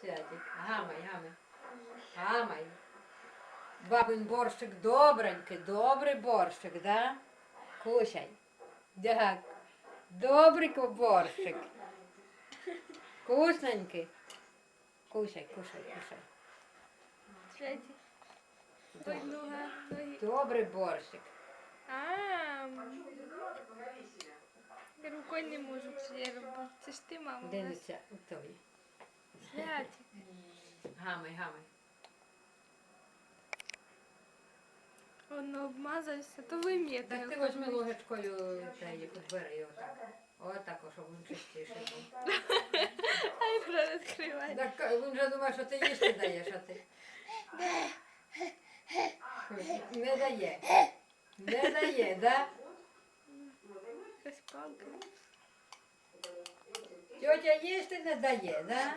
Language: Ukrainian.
Святик, гамай, гамай. Гамай. Бабин борщик добренький, добрий борщик, да? Кушай. Так. Добрий борщик. Вкусненький. Кушай, кушай, кушай. Святик. Ой, нога, ноги. Добрий борщик. А, я рукою не можу це робити. Це ж ти, мама. у нас. Гамай, гамай. Воно обмазався, то вим'єте. Так ти возьми ложечкою та її підбери його так. Отак, щоб він чистіше був. Ай, про відкривай. Так він же думає, що ти їсти даєш, а ти. Не дає. Не дає, да? Якась палка. Тьотя їсти не дає, да?